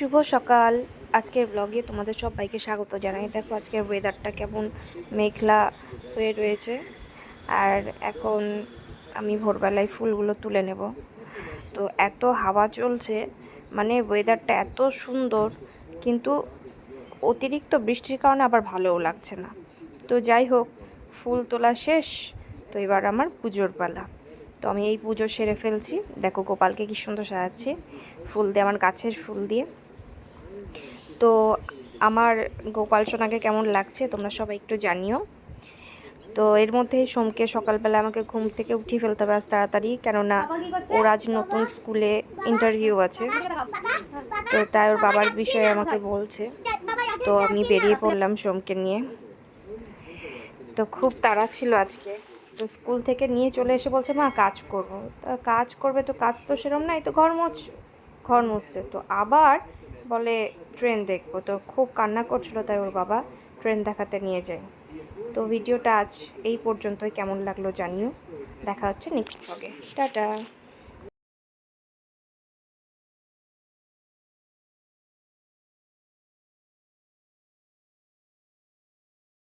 শুভ সকাল। আজকের ব্লগে তোমাদের সবাইকে স্বাগত জানাই। দেখো আজকের ওয়েদারটা কেমন মেঘলা হয়ে রয়েছে। আর এখন আমি ভোরবেলায় ফুলগুলো তুলে নেব। তো এত হাওয়া চলছে মানে ওয়েদারটা এত সুন্দর, কিন্তু অতিরিক্ত বৃষ্টির কারণে আবার ভালোও লাগছে না। তো যাই হোক, ফুল তোলা শেষ, তো এবার আমার পুজোর পালা। তো আমি এই পুজো সেরে ফেলছি। দেখো গোপালকে কি সুন্দর সাজাচ্ছি। ফুল দিয়ে, আমার গাছের ফুল দিয়ে। তো আমার গোপাল সোনাকে কেমন লাগছে তোমরা সবাই একটু জানিও। তো এর মধ্যেই সোমকে সকালবেলা আমাকে ঘুম থেকে উঠিয়ে ফেলতে হবে আজ তাড়াতাড়ি কেননা ওর আজ নতুন স্কুলে ইন্টারভিউ আছে। তো তাই ওর বাবার বিষয়ে আমাকে বলছে। তো আমি বেরিয়ে পড়লাম সোমকে নিয়ে। তো খুব তাড়া ছিল আজকে। তো স্কুল থেকে নিয়ে চলে এসে বলছে মা কাজ করব। তা কাজ করবে তো কাজ তো সেরকম নাই তো ঘর মোছ ঘর মুছছে। তো আবার বলে ট্রেন দেখব। তো খুব কান্না করছিল তাই ওর বাবা ট্রেন দেখাতে নিয়ে যায়। তো ভিডিওটা আজ এই পর্যন্তই। কেমন লাগল জানিও। দেখা হচ্ছে নেক্সট ব্লগে টাটা।